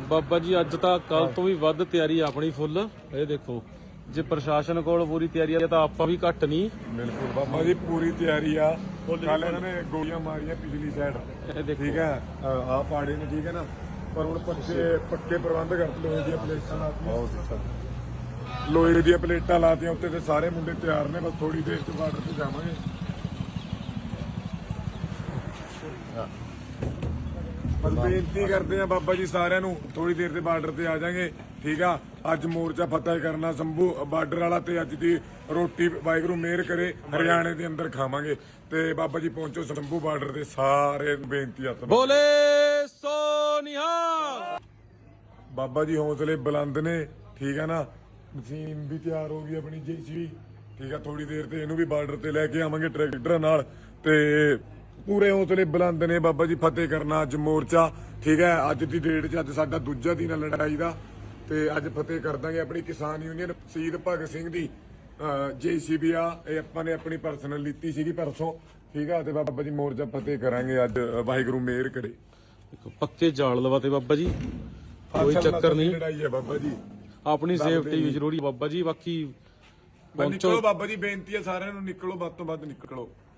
ਬਾਬਾ ਜੀ ਅੱਜ ਤਾਂ ਕੱਲ ਤੋਂ ਵੀ ਵੱਧ ਤਿਆਰੀ ਆ ਆਪਣੀ ਫੁੱਲ। ਇਹ ਦੇਖੋ ਜੇ ਪ੍ਰਸ਼ਾਸਨ ਕੋਲ ਪੂਰੀ ਤਿਆਰੀ ਆ ਤਾਂ ਆਪਾਂ ਵੀ ਘੱਟ ਨਹੀਂ। ਬਿਲਕੁਲ ਬਾਬਾ ਜੀ ਪੂਰੀ ਤਿਆਰੀ ਆ। ਕੱਲ ਇਹਨਾਂ ਨੇ ਗੋਲੀਆਂ ਮਾਰੀਆਂ ਪਿਛਲੀ ਸਾਈਡ ਇਹ ਦੇਖੋ। ਠੀਕ ਹੈ ਆ ਪਾੜੇ ਨੇ ਠੀਕ ਹੈ ਨਾ? ਪਰ ਹੁਣ ਪੱਕੇ ਪੱਕੇ ਪ੍ਰਬੰਧ ਕਰ ਲੋਹੇ ਦੀਆਂ ਪਲੇਟਾਂ ਲਾਤੀਆਂ। ਲੋਹੇ ਦੀਆਂ ਪਲੇਟਾਂ ਲਾਤੀਆਂ ਉੱਤੇ ਤੇ ਸਾਰੇ ਮੁੰਡੇ ਤਿਆਰ ਨੇ ਬਸ ਥੋੜੀ ਦੇਰ ਚ ਬਾਰਡਰ ਤੇ ਜਾਵਾਂਗੇ। ਬਸ ਬੇਨਤੀ ਕਰਦੇ ਆ ਬਾਬਾ ਜੀ ਸਾਰਿਆਂ ਨੂੰ ਥੋੜੀ ਦੇਰ ਤੇ ਬਾਰਡਰ ਤੇ ਆ ਜਾਾਂਗੇ। ਠੀਕ ਆ? ਅੱਜ ਮੋਰਚਾ ਫਤਿਹ ਕਰਨਾ ਸੰਭੂ ਬਾਰਡਰ ਵਾਲਾ ਤੇ ਅੱਜ ਦੀ ਰੋਟੀ ਵਾਹਿਗੁਰੂ ਮਿਹਰ ਕਰੇ ਹਰਿਆਣੇ ਦੇ ਅੰਦਰ ਖਾਵਾਂਗੇ। ਤੇ ਬਾਬਾ ਜੀ ਪਹੁੰਚੋ ਸੰਭੂ ਬਾਰਡਰ ਤੇ ਸਾਰੇ ਬੇਨਤੀ ਆ ਬੋਲੇ ਸੋਨਿਹਾ ਬਾਬਾ ਜੀ ਹੌਸਲੇ ਬੁਲੰਦ ਨੇ ਠੀਕ ਆ ਨਾ? ਮਸ਼ੀਨ ਵੀ ਤਿਆਰ ਹੋ ਗਈ ਆਪਣੀ ਜੀਸੀ ਠੀਕ ਆ ਥੋੜੀ ਦੇਰ ਤੇ ਇਹਨੂੰ ਵੀ ਬਾਰਡਰ ਤੇ ਲੈ ਕੇ ਆਵਾਂਗੇ ਟਰੈਕਟਰਾਂ ਨਾਲ। ਤੇ ਪੂਰੇ ਹੌਸਲੇ ਬੁਲੰਦ ਨੇ ਬਾਬਾ ਜੀ ਫਤਿਹ ਕਰਨਾ ਅੱਜ ਮੋਰਚਾ। ਠੀਕ ਹੈ ਅੱਜ ਦੀ ਡੇਟ 'ਚ ਅੱਜ ਸਾਡਾ ਦੂਜਾ ਦਿਨ ਹੈ ਲੜਾਈ ਦਾ। ਤੇ ਅੱਜ ਫਤਿਹ ਕਰ ਦਾਂਗੇ ਆਪਣੀ ਕਿਸਾਨ ਯੂਨੀਅਨ ਸ਼ਹੀਦ ਭਗਤ ਸਿੰਘ ਦੀ ਜੀਸੀਬੀ ਆ। ਇਹ ਆਪਾਂ ਨੇ ਆਪਣੀ ਪਰਸਨਲ ਲਿੱਤੀ ਸੀਗੀ ਪਰਸੋਂ। ਠੀਕ ਆ ਤੇ ਬਾਬਾ ਜੀ ਮੋਰਚਾ ਫਤਿਹ ਕਰਾਂਗੇ ਅੱਜ ਵਾਹਿਗੁਰੂ ਮਿਹਰ ਕਰੇ। ਪੱਕੇ ਜਾਲ ਲਵਾਤੇ ਬਾਬਾ ਜੀ। ਕੋਈ ਚੱਕਰ ਨਹੀਂ। ਲੜਾਈ ਹੈ ਬਾਬਾ ਜੀ। ਆਪਣੀ ਸੇਫਟੀ ਵੀ ਜ਼ਰੂਰੀ ਬਾਬਾ ਜੀ ਬਾਕੀ ਨਿਕਲੋ ਬਾਬਾ ਜੀ ਬੇਨਤੀ ਹੈ ਸਾਰਿਆਂ ਨੂੰ ਨਿਕਲੋ ਵੱਧ ਤੋਂ ਵੱਧ ਨਿਕਲੋ।